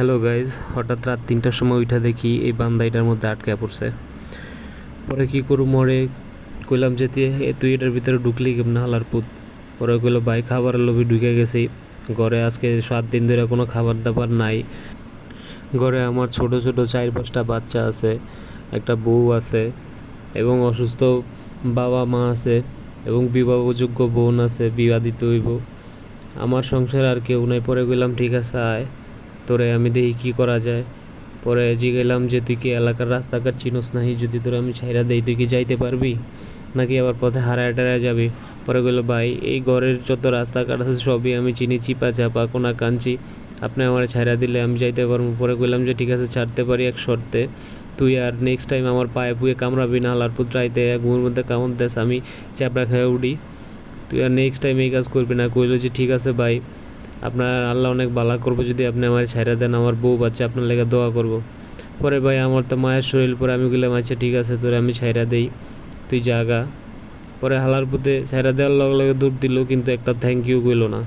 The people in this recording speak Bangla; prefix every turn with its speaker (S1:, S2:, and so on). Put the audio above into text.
S1: হ্যালো গাইজ হঠাৎ রাত তিনটার সময় উঠা দেখি এই বান্দা এটার মধ্যে আটকে পড়ছে। পরে কি করু মরে কইলাম যে তুই এটার ভিতরে ঢুকলি কেমন হালার পুত? পরে কইলো, ভাই, খাবারের লোভে ঢুকে গেছি। ঘরে আজকে সাত দিন ধরে কোনো খাবার দাবার নাই। ঘরে আমার ছোট ছোট চার পাঁচটা বাচ্চা আছে, একটা বউ আছে এবং অসুস্থ বাবা মা আছে এবং বিবাহযোগ্য বোন আছে বিবাহ দিতে হইব। আমার সংসার আর কেউ নাই। পরে গেলাম ঠিক আছে, আয়। তোরে আমি দেখি কি করা যায়। পরে জিগেলাম যে, তুই কি এলাকার রাস্তাঘাট চিনোস নাহি? যদি তোরে আমি ছাইরা দেই, তুই কি যাইতে পারবি? নাকি আবার পথে হারায় টারায় যাবি? পরে গেলো ভাই, এই ঘরের যত রাস্তাঘাট আছে, সবই আমি চিনি, চিপা চাপা, কোনা কাঞ্চি। আপনি আমার ছাইরা দিলে আমি যাইতে পারব। পরে কইলাম যে, ঠিক আছে, ছাড়তে পারি এক শর্তে। তুই আর নেক্সট টাইম আমার পায়ে পুয়ে কামড়াবি না হালার পুত্রাইতে ঘুমের মধ্যে কামড় দেস, আমি চ্যাপড়া খেয়ে উঠি। তুই আর নেক্সট টাইম এই কাজ করবি না। কইলো যে, ঠিক আছে, ভাই। আপনার আল্লাহ অনেক বালা করব যদি আপনি আমার ছাইরা দেন, আমার বউ বাচ্চা আপনার লেগে দোয়া করব। পরে ভাই, আমার তো মায়ের শরীর পরে আমি গেলাম আচ্ছা ঠিক আছে, তোরে আমি ছাইরা দেই, তুই জাগা। পরে হালার পুতে ছাইরা দেওয়ার লগে লগে দূর দিল, কিন্তু একটা থ্যাংক ইউ কইলো না।